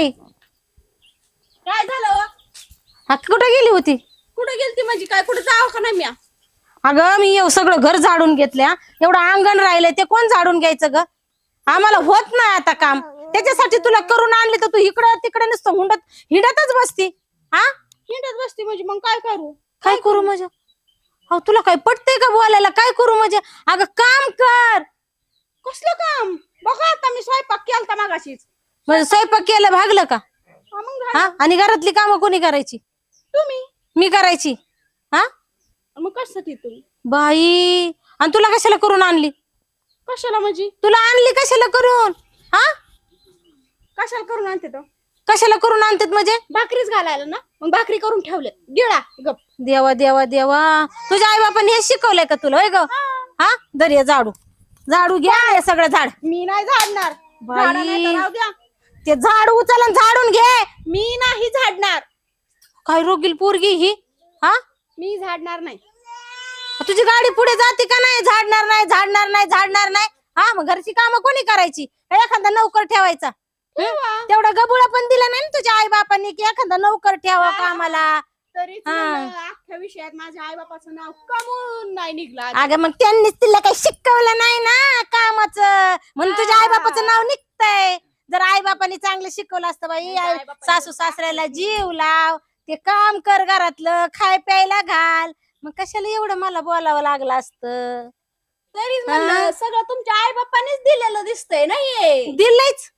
बाई काय झालं हो? हा कुठे गेली होती? कुठे गेलती म्हणजे काय कुठे जावं का नाही मी अगं मी एव- सगळं घर झाडून घेतल्या. एवढं अंगण राहिलंय ते कोण झाडून घ्यायचं ग? आम्हाला होत नाही आता काम. त्याच्यासाठी तुला करून आणले तर तू इकडं तिकडे नुसतं हुंडत हिंडतच बसती. हा? हिंडत बसती म्हणजे मग काय करू? काय करू म्हणजे अहो तुला काय पटतंय का बोलायला? काय करू म्हणजे अगं काम कर. कसलं काम? बघा आता मी स्वयंपाक केलता मागाशीच. म्हणजे स्वयंपाक केलं भागलं का? हा, मग झालं. हा? आणि घरातली कामं कोणी करायची? तुम्ही. मी करायची. हा? मग कशासाठी तुम्ही? बाई आणि तुला कशाला करून आणली? कशाला म्हणजे? तुला आणली कशाला करून? हा? कशाला करून आणते तो? कशाला करून आणतात म्हणजे? भाकरीच घालायला ना? मग भाकरी करून ठेवले गिळा गप. देवा देवा देवा. तुझ्या आई बापाने हे शिकवलंय का तुला? होय ग? हा. दर्या झाडू. झाडू घ्या हे सगळं झाड. मी नाही झाडणार. बाई. झाडा नाही तर राहू द्या. ते झाड उचल आणि झाडून घे. मी नाही झाडणार. काय रोगील पोरगी ही? हा? मी झाडणार नाही. तुझी गाडी पुढे जाते का नाही? झाडणार नाही झाडणार नाही झाडणार नाही. हा मग घरची कामं कोणी करायची? एखादा नौकर ठेवायचा? ठेवा. तेवढा गबुळा पण दिला नाही ना तुझ्या आई बापांनी की एखादा नौकर ठेवा कामाला. तरीच. मला अख्ख्या विषयात माझ्या आई बापाचं नाव कमून नाही निघलं अगं. मग त्यांनीच तिला काही शिकवलं नाही ना कामाचं. म्हणून तुझ्या आई बापाचं नाव निघतंय. जर आई बापाने चांगलं शिकवलं असतं बाई तुझ्या आई- आई-बापांनी सासू सासऱ्याला जीव लाव ते काम कर घरातलं खाय प्यायला घाल. मग कशाला एवढं मला बोलावं लागलं असतं? हा. म्हणलं सगळं तुमच्या आई बाप्पानीच दिलेलं दिसतंय नाहीये. दिलंच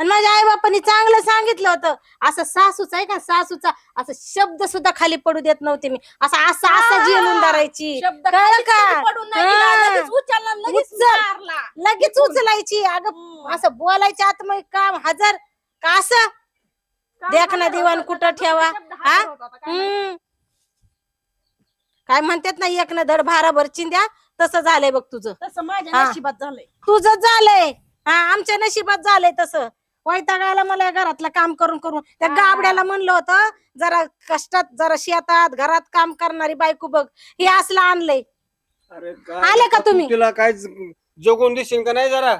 आणि माझ्या आई बापांनी चांगलं सांगितलं होतं असं सासूच आहे का सासूचा असं शब्द सुद्धा खाली पडू देत नव्हते मी असं असं असं. जेलून धरायची शब्द कळलं का? हा. लगेच उचल. उचलायची अगं असं बोलायच्या आतमध्ये काम हजार का असं देख ना दिवाण कुठं ठेवा, हा? काय माहिती. हम्म. काय म्हणतात ना एक ना धड भाराभर चिंध्या तसं झालंय बघ तुझं तसं माझ्या हा. नशिबात झालंय तुझं झालंय हा आमच्या नशिबात झालंय तसं वैतागायला मला या घरातलं काम करून करून. त्या. गाबड्याला म्हणलं होतं जरा कष्टात जरा शेतात घरात काम करणारी बायको बघ. हे असलं आणलंय. अरे आले का तुम्ही? तिला काय ज- जगून दिसेल का नाही जरा?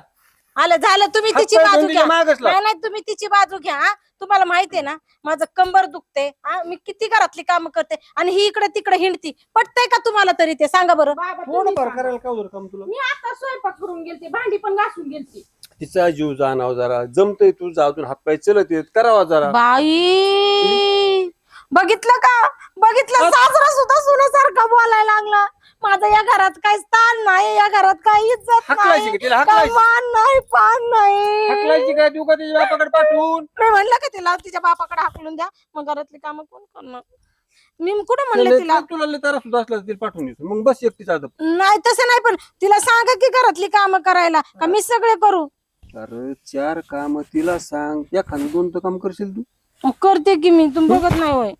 आलं झालं तुम्ही तिची बाजू घ्या. मागच. नाही नाही तुम्ही तिची बाजू घ्या हा. तुम्हाला माहितीये ना माझं कंबर दुखते हा, मी किती घरातली काम करते आणि ही इकडे तिकडे हिंडती. पटतंय का तुम्हाला तरी ते? सांगा बरं. बाबा, थोडं तुम्ही फार सांगा. करायला का होतं काम तुला? मी आता स्वयंपाक करून गेलते भांडी पण घासून गेलती. तिचा जीव जाणाव जरा. जमतय तुझा अजून. हातपाय चलत येत करावा जरा. बाई! बघितलं का? बघितलं? सासरा सुद्धा सुनासारखं बोलायला लागला. माझं या घरात काही स्थान नाही. या घरात काही इज्जत हाकलायची नाही. का तिला? काय हाकलायची? मान नाही पान नाही. हाकलायची काय तू का तिच्या बापाकडे पाठवून? मी म्हणलं का तिला तिच्या बापाकडे हाकलून द्या. मग घरातली कामं कोण करणार? मी कुठं म्हणलं तिला? तुला- तुला लय त्रास होत असला तर तिला पाठवून देतो. मग बस एकटीचा नाही तसं नाही पण तिला सांगा की घरातली कामं करायला का मी सगळे करू? अरे चार काम तिला सांग. एखादं दोन तर काम करशील तू? करते की मी तुम्ही बघत नाही होय.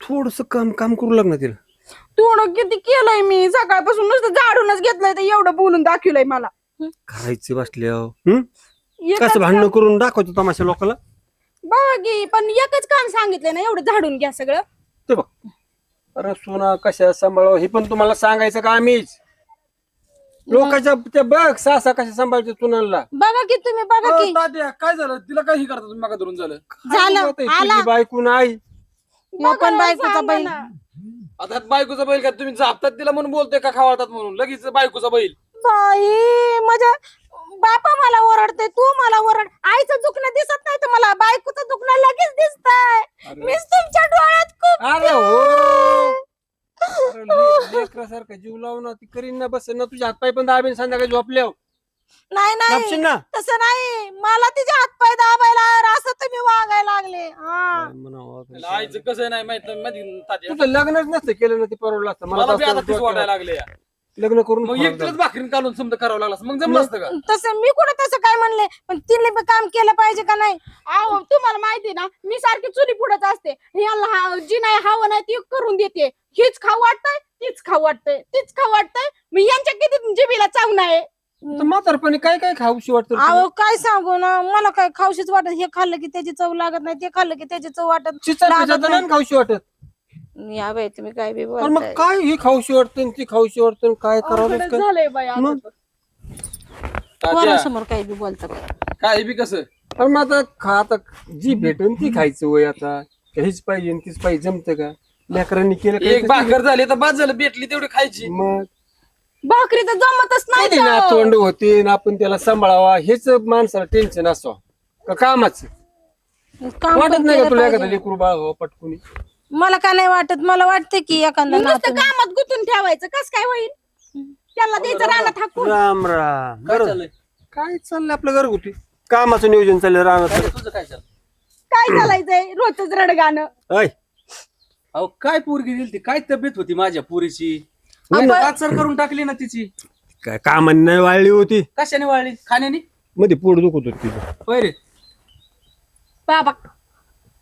थोडस काम काम करू लागणार तिला. तेवढं किती केलंय मी? सकाळपासून नुसतं झाडूनच घेतलंय तर एवढं बोलून दाखवलंय मला. करायचं बसल्यावर. हं? एकच कसं भांडणं करून दाखवतो तमाशा लोकांना बघा की पण एकच काम सांगितलंय ना एवढं झाडून घ्या सगळं. ते बघ. अरे सोना कशा सांभाळावं हे पण तुम्हाला सांगायचं का आम्हीच? लोकांच्या त्या बघ सासा कशा सांभाळते तुनाला बघा की तुम्ही बघा की. तात्या काय झालं? तिला काय हे करता तुम्ही मागा धरून झालं? झालं. आला. बायकून आई ह्यो पण बायकोचा बैल. आता बायकोचा बैल का तुम्ही झापतात तिला म्हणून बोलतोय का खावाळतात म्हणून? लगेच बायकोचा बैल. बाई माझ्या बापा मला ओरडते तू मला ओरड. आईचं दुखणं दिसत नाही तुम्हाला बायकोचं दुखणं लगेच दिसतंय. अरे. मीच तुमच्या डोळ्यात खूप अरे हो. लेकरासारखं जीव लावून ती करीन ना बस ना तुझ्या हातपाय पण दाबीन संध्याकाळी झोपल्यावर. नाही दाबशील नाही ना? तसं नाही. मला तिचे हातपाय दाबायला असं तुम्ही वागायला लागले. हा. काय म्हणावं आता. त्याला आईचं कसं नाही माहीत तुझं लग्नच नसतं केलं ना ते परवडलं असतं. मला बी तर आता असं तीच वाटायला डोक्याला- लागले लग्न करून मग फरक झाला. भाकरीन काढून समजा करावं लागला. मग जमलं असतं का? तसं मी कुठं तसं काय म्हणले? पण तिने बी काम केलं पाहिजे का नाही? अहो तुम्हाला माहिती ना मी सारखी चुली पुढच असते. याला हा- जी नाही हवं नाही ती करून देते. हीच खाऊ वाटतंय तीच खाऊ वाटतंय तीच खाऊ वाटतंय. मी यांच्या किती जिबीला चावणं आहे? तर म्हातारपणी काय काय खाऊशी वाटतं तुला? अहो काय सांगू ना? मला काय खाऊशीच वाटत हे खाल्लं की त्याची चव लागत नाही ते खाल्लं की त्याची चव वाटत चिचा लागत पिचा तर नाही. नाही खाऊशी वाटत. या बाई तुम्ही काय बी पण मग बोलताय. काय ही खाऊशी वाटतं आणि ती खाऊशी वाटतं आणि काय करावं अवघडच झालंय बाई आता मग? तर. तात्या. कोणासमोर काय बी बोलता काय बी कसं? पण मग आता खा आता जी भेटन ती खायचं वय आता. हेच पाहिजे आणि तीच पाहिजे जमतं का? लेकरांनी केलं एक भाकर झाली तर बाद झालं भेटली तेवढी खायची. मग? भाकरी तर जमतच नाही कधी ना. तोंड होते ना आपण त्याला सांभाळावा हेच माणसाला टेन्शन असो. का कामाच? काम वाटत नाही का केलं तुला पाहिजे. एखादा लेकरू बाळ हो पटकुनी? मला का नाही वाटत? मला वाटतं की एखादा नुसतं नातू कामात गुंतून ठेवायचं. कस काय होईल त्याला द्यायचं रानात हाकून. राम राम. काय बरं. चाललंय? काय चाललंय आपलं घरगुती? कामाचं नियोजन चाललंय काय तुझं काय चाललं काय चालायचंय? रोजच रडगाणं. ऐ. अहो काय पोरगी दिली ती काय तब्येत होती माझ्या पुरीची? करून टाकली ना तिची. काय कामाने नाही वाळली होती. कशाने वाळली? खाण्याने? मध्ये पोट दुखत होती तिचं. होय रे. बाबा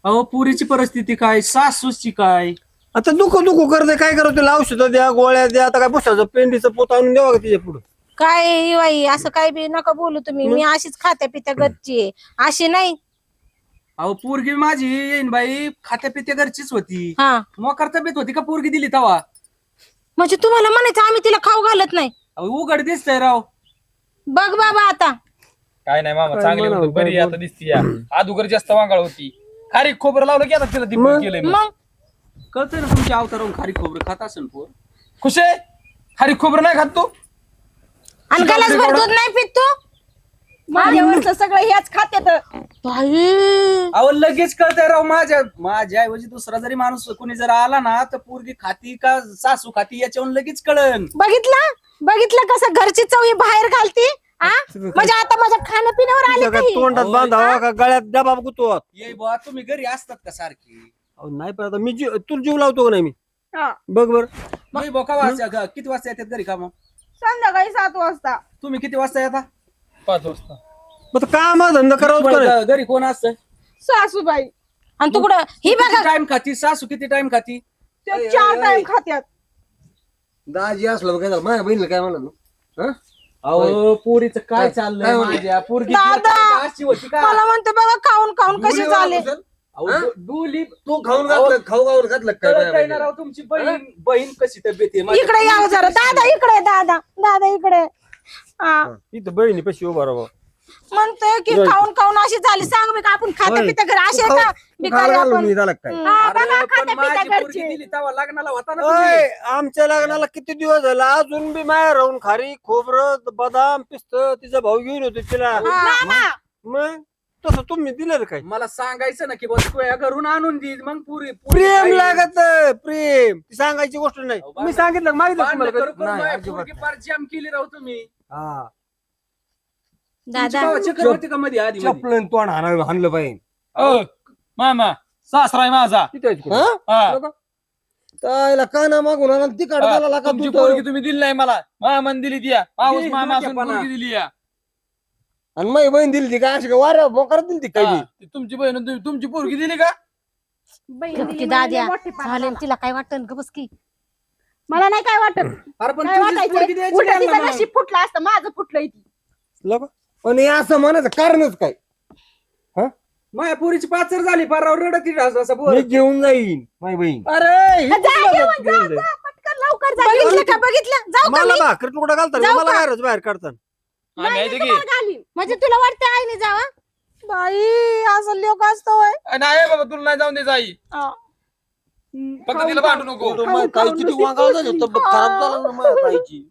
अहो पुरीची परिस्थिती काय? सासूची काय? आता दुख दुख करते काय करत तिला? औषधं द्या गोळ्या द्या आता काय पुसाचं पेंडीचं पोत आणून द्यावा का तिच्या पुढं? काय बाई? असं काय बी नका बोलू तुम्ही. मी अशीच खात्या पित्या गच्ची आहे. अशी नाही. अहो पोरगी माझी येईन बाई. खात्या पित्या घरचीच होती. हा. मोकार तब्येत होती का पोरगी दिली तवा? म्हणजे तुम्हाला म्हणायचं आम्ही तिला खाऊ घालत नाही. अहो उघड दिसतंय राव. बघ बाबा आता. काय नाही मामा चांगली होती बरी आता दिसती या अगोदर जास्त वांगाळ होती. खारी खोबरं लावलं की आता तिला मग? दीप केलंय मग. मग? कळतंय ना तुमच्या अवतारावरून खारी खोबरं खात असेल पोर. खुशे? खारी खोबरं नाही खात तू? आणि गलास भर दूध नाही पित तू? माझ्यावरच सगळं ह्याच खात्यात बाई. अहो लगेच कळतंय राव माझ्या माझ्या ऐवजी दुसरा जरी माणूस कोणी जर आला ना तर पोरगी खाती का सासू खाती याच्यावरून लगेच कळन. बघितलं? बघितलं कसं घरची चवी बाहेर घालती? आ? म्हणजे आता माझ्या खाण्यापिण्यावर आले तिच्या काय काही तोंडात बांधावा का? गळ्यात डबा गुतवत ये बुवा तुम्ही घरी असतात का सारखी? अहो, नाही पण आता मी जीव तू जीव लावतो का नाही मी? हा. बघ बर. नाही का किती वाजता येतात घरी का मग संध्याकाळी सात वाजता. तुम्ही किती वाजता येता? पाच वाजता. मग काम धंदा करावं का नाही? घरी कोण असतं? सासूबाई. आणि तू कुठं? ही बघा टाइम खाती? सासू किती टाइम खाती? ते चार टाइम खात्यात. दाजी असलं काय झालं? माझ्या बहिणीला काय म्हणलं? हं? अहो पोरीचं काय चाललंय? माझ्या? पोरगी दादा! अशी होती का? मला म्हणते बघा खाऊन खाऊन कसे झाले. अहो, डुली तू खाऊन घातलं खाऊ खाऊन घातलं काय कळत बाया आहे ना राव तुमची बहीण बहीण कशी तब्येत आहे? माझ्या इकडे या पोरीची जरा. कशी दादा? इकडे दादा दादा इकडे. हा? इथं बहिणी पशी उभा राहा म्हणतोय की खाऊन खाऊन अशी झाली. सांग मी का आपण खात्या पित्या घर असे का भिकारी आपण? हा, बघा घरचे. लग्नाला होता ना तुम्ही. ओय, आमच्या लग्नाला किती दिवस झाला? अजून बी माया राहून खारी खोबरं बदाम पिस्त तिचा भाऊ घेऊन होतो तिला. मामा! मग? तसं तुम्ही दिलं काय? मला सांगायचं ना की बस या घरून आणून दे मग पुरी पुरी प्रेम लागत प्रेम. ती सांगायची गोष्ट नाही. मी सांगितलं माहिती भांडणं तुम्हाला करू कधी? करू नाही, माझ्या अजिबात पोरगी फार जाम केली राव तुम्ही. हा. दादा. का मध्ये आधी मध्ये? चपलन तोंड हाणायला हाणलं पाहिजे अ, मामा सासरा आहे माझा. किती आहे तिकडे? हा. त्याला काना मागून आणा ती काढायला का तुमची तू पोरगी तुम्ही दिली नाही मला. मामान दिली ती या. पाऊस दिली, मामा असून मोठेपणा. पोरगी दिली या. आणि माझी बहीण दिली ती का? अशी वाऱ्या मोकार दिली ती काही? हा, ती तुमची बहीण आणि तुम्ही- तुमची पोरगी दिली का? बहीण दिली की म्हणजे दाद्या मोठेपणा झाले झाला. तिला काय वाटतं ग बस की. मला नाही काय वाटत. अरे पण काय तुझीच पोरगी वाटायचं द्यायची उलट त्यांना तिचं मग. नशीब फुटलं असतं माझं फुटलंय ती लोक पण हे असं म्हणायचं कारणच काय? माझ्या पोरीची पाचर झाली फार रडत ती असं- असं बोल. मी घेऊन जाईन. माझी बहीण. अरे जा, तुला घेऊन जात जा, घेऊन जाईल. जा, पटकन लवकर जा. बघितलं का बघितलं? जाऊ का मला मी? भाकर तुकडा घालतात जाऊ मला का? बाहेरच बाहेर काढतात आम्ही नाही, आहे मी ते की. तुम्हाला घालीन. म्हणजे तुला वाटतं आईने जावा? बाई असं लोक असतो होय. नाही बाबा तुला नाही जाऊन दे जाई. हा. फक्त तिला भांडू नको. ताई किती झाली खराब झाला ना माझ्या ताईची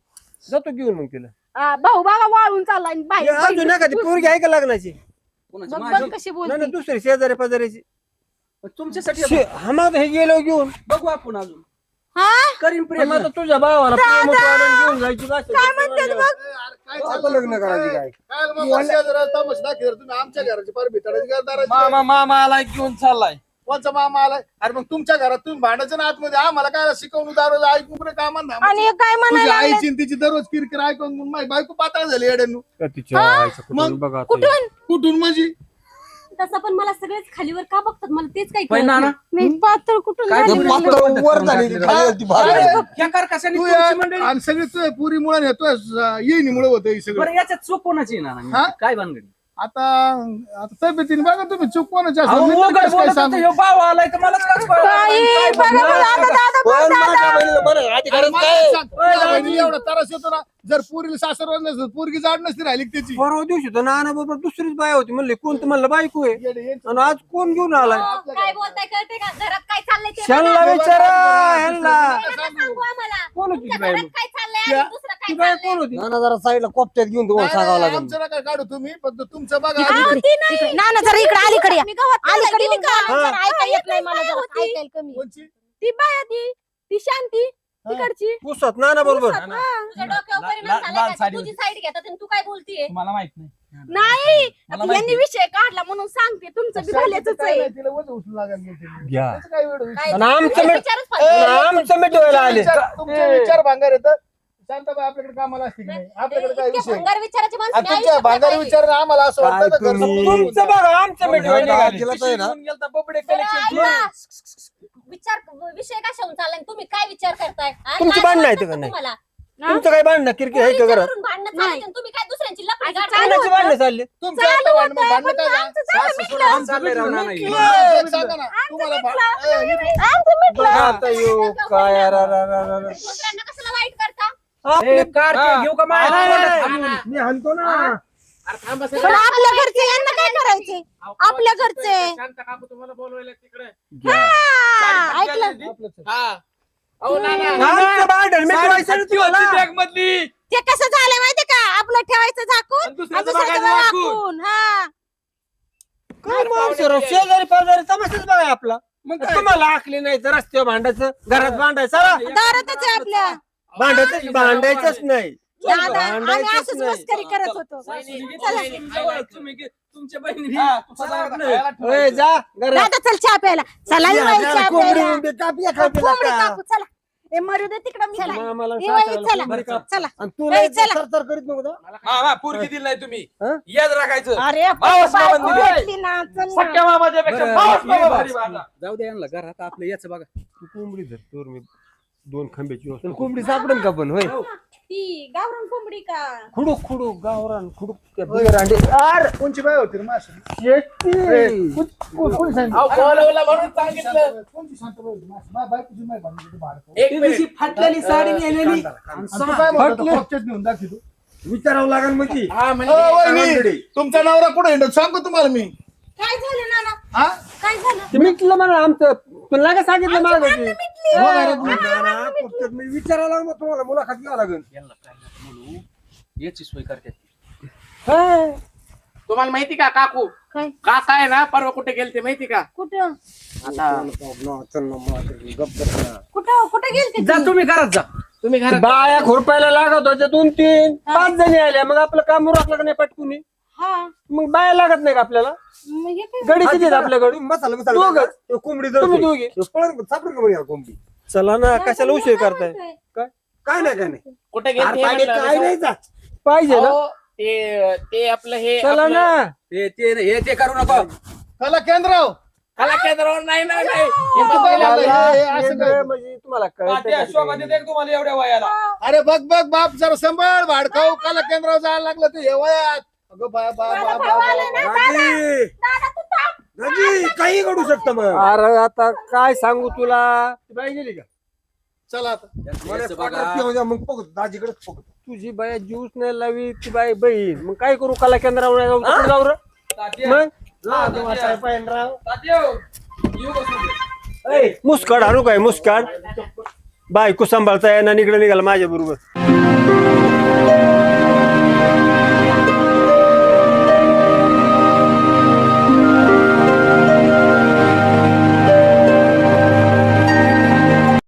जातो घेऊन मग तिला. हा, भाऊ बाबा वाळून आणि हे बाहेर अजून एखादी पोरगी आहे का लग्नाची? कोणाची? बघ माझी? बघ कशी नाही नाही, बोलते. दुसरी शेजारी पाजारीची पण तुमच्यासाठी शे- हा मग हे गेलो घेऊन. बघू आपण अजून. हा? करीन प्रेम. आता तुझ्या भावाला प्रेम घेऊन जायची का असेल? काय म्हणतात बघ? आता लग्न करायची काय? आमच्या घराची पार भितडाची घरदाराची मामा मामा आलाय घेऊन चाललाय. कोणचा मामा आलाय? अरे मग तुमच्या घरात तुम्ही भांडायचं ना आतमध्ये? आम्हाला काय शिकवून दारू ऐकून कुठे कामा आणि हे काय तुझी म्हणायला आई लागले? चिंतेची दररोज किरकिर ऐकून माझी बायको पाताळ झाली येड्यानु. का तिच्या आईचं कुठून मग बघा आता. कुठून? कुठून म्हणजे तसं पण मला सगळेच खालीवर का बघतात? मला तेच काही पण कळत नाना? मी पातळ कुठून काय झाली बोलू? म्हणलं? पातळ वर झाली ती, खाली होती भाकर. ह्या कारखान्याने तू तुमची या- मंडळी आणि सगळे पुरी मुळे येतोय येईनी मुळे होतं हे सगळं. बरं याच्यात चूक कोणाची आहे नाना? हा? काय भानगडी? आता आता तब्येतीने बघा तुम्ही चूक कोणाची असेल. अहो, मी तर उगाच कसं काय बोलत होतो, सांगू? ह्यो भाव आलाय तर? बाई, बघा दादा, पण दादा. बहिणीला बरं मला काय सांग, माझ्या बहिणीला एवढा त्रास येतो ना जर पोरीला सासरवास नसत पोरगी जाड नसती राहिली का त्याची परवा दिवशी तर नाना बरोबर दुसरीच बाय होती म्हणले कोण तर म्हणलं बायको आहे येडे, येडे. आणि आज कोण घेऊन आलाय काय बोलताय कळते का घरात काय चाललंय ते शानला बघा. विचारा ह्यांना नका सांगू आम्हाला कोण होती ती? काय चाललंय त्या- दुसरं ती काय बाय चाललंय कोण होती नाना जरा साईडला कोपत्यात घेऊन तुम्हाला नाही, सांगावं नाही, लागेल आमचं नका काढू तुम्ही फक्त तुमचं बघा आधी. जरा इकडे अलीकडे या. अलीकडे येऊन का? बोला, जरा ऐका येत नाही मला जरा? ऐकायला कमी कोणची? ती बाया ती ती शांती तिकडची पुसत नाना बरोबर तुझ्या डोक्यावर ला- परिणाम ला- झालाय लाल का? साडी तुझी. साईड घेतात आणि तू काय बोलतीये तुम्हाला माहीत नाही नाही मला आता माहिती. यांनी विषय काढला म्हणून सांगते तुमचं बी भल्याचंच काय आहे नाही, तिला वजन उचलून लागायला गेलं. घ्या. त्याचं काय एवढं विषय? काय आणि आमचं मी- विचारच आमचं मिटवायला आले विचार- तुमचे विचार भांगार येतात शांताबाई आपल्याकडे कामाला असते की नाही आपल्याकडे काय इतके विषय भंगार विचाराची माणसं आणि मी तुमच्या आयुष्यात भांगार नाही विचार आम्हाला असं काय वाटतं ना, घर तुम्ही- समोर तुमचं बघा आमचं तर आहे ना ऐका. विचार विषय कशाहून चाललाय तुम्ही काय विचार करताय हा? तुमची लाज भांडणं आहेत वाटतं का नाही? तुम्हाला तुमचं काय भांडणं किरकिर आहे का घरात पोरीच्यावरून भांडणं चालली नाही. तुम्ही काय दुसऱ्यांची लफडी आता काढताय? कोणाची भांडणं चालली तुमच्या आता भांडण भांडण काय झालं? आमचं झालं मिटलं. चाललंय राव नाना. एक सांगा ना तुम्हाला भा- ए, आमचं मिटलं. बघा आता यो काय अरा, रा, रा, रा, रा. दुसऱ्यांना कशाला वाईट करता आपले- कार. घेऊ का नाही, नाही, माझ्या नाही. मी हाणतो ना. पण आपल्या घरचे यांना काय करायचे? आपल्या घरचे. शांत काकू तुम्हाला बोलवायला तिकडे? हा, ऐकलं. भांडण मधली ते कसं झालं माहितीये का? आपलं ठेवायचं झाकून आणि आणि दुसऱ्याचं दुसऱ्याचं बघायचं वाकून. वाकून हा. काय माणसं राव, शेजारी पाजारी तमाशाच बघा आपला. मग? तुम्हाला आखली नाही तर रस्त्यावर भांडायचं घरात भांडायचं. चला. दारातच आहे आपल्या. भांडायचं भांडायचंच नाही दादा आम्ही भांडायचंच असंच नाही. मस्करी करत होतो तुमच्या बहिणी हा, ए, जा घरात दादा चल चहा प्यायला चला या, बाई, या, चहा कोंबडी प्यायला बिंबडी काप या खापीला कोंबडी का. कापू चला ए मरू दे तिकडं मी चला मामाला ए, बाई, सासऱ्याला चला कोंबडी काप. चला आणि तू ए, लय चला. तरतर करीत नको जा. मामा पोरगी दिली नाही तुम्ही हं? याद राखायचं अरे मावस बाई, मामा दिली. भेटली ना, चल ना. सख्या मामाच्या पेक्षा बरं, मावस ये मामा बा. भारी माझा. जाऊ दे यांना घरात आपलं याच बघा तू कोंबडी धर तोर मी दोन खांब्याची वस्तू. कोंबडी सापडेल का पण होय ती गावरान कोंबडी का खुडूक खुडूक गावरान खुडूक त्या बिगर अंडे आर कोणची बाय होती रे माशी? शेती कोणी सांगितलं? अहो, बोलवलं म्हणून सांगितलं कोणची शांताबाई होती माशी? मा- बायकोची माय भांडण होती भाडं. एक मिनिट फाटलेली साडी नेलेली आणि तू काय म्हणत होता? खोपच्यात नेऊन दाखव तू. विचारावं लागेल हा म्हणजे तुमचा नवरा कुठे हिंडत सांगू तुम्हाला मी काय झालं नाना? हा? काय झालं? ते मिटलं म्हणा आमचं. तुला काय सांगितलं? हो, घरात म्हणता ना, कोपत्यात मी विचारायला लागलो तुम्हाला मुलाखत घ्यावं लागेल. यांना काय नका बोलू? याची सोय करते. हा. तुम्हाला माहिती का काकू? काय? काका आहे ना परवा कुठे गेलते माहिती का? कुठं? आता ना मला ना. कुठं? कुठं गेलते जा तुम्ही घरात जा. तुम्ही घरात बाया खुरपायला लागत होत्या दोन तीन पाच जणी आल्या मग आपलं काम उरकलं का नाही पटकुनी? हा. मग बाया लागत नाही का आपल्याला? मग हे काय? गडी किती आहेत आपल्याकडे तुम्ही मसाला मसाला दोघंच. टाका. तो कोंबडी तुम्ही जळते. दोघे. तो पळून सापडेल का बघा कोंबडी? चला ना कशाला उशीर करताय? काय? काय नाही काय नाही. कुठे अरे गेलते पाणी म्हणलं? काय नाही जा. पाहिजे ना. अहो, ते ते आपलं हे चला आपलं- ना. ते ते हे ते करू नका. कला केंद्राव. कला केंद्रावर नाही नाही. नाही हे बघ, हे हे- हे असं केंद्र काय? म्हणजे तुम्हाला कळत एवढ्या वयाला. अरे बघ बघ बाप जरा सांभाळ भाडकाव कला केंद्रावर जायला लागलं ते हे वयात. अगं बा बा बा बा बा राजी राजी काही घडू शकतं मग. अरे आता काय सांगू तुला? ती बाई गेली का? चला आता. मला याचं पाटात बघा पिऊन द्या, मग दाजीकडेच तुझी बाया ज्यूस नाही लावी ती बाई बहीण. मग काय करू कला केंद्रावर नाही जाऊ जाऊ रे मग. मुस्काड आणू काय मुस्काड बायको सांभाळता येणार इकडे निघाला माझ्या बरोबर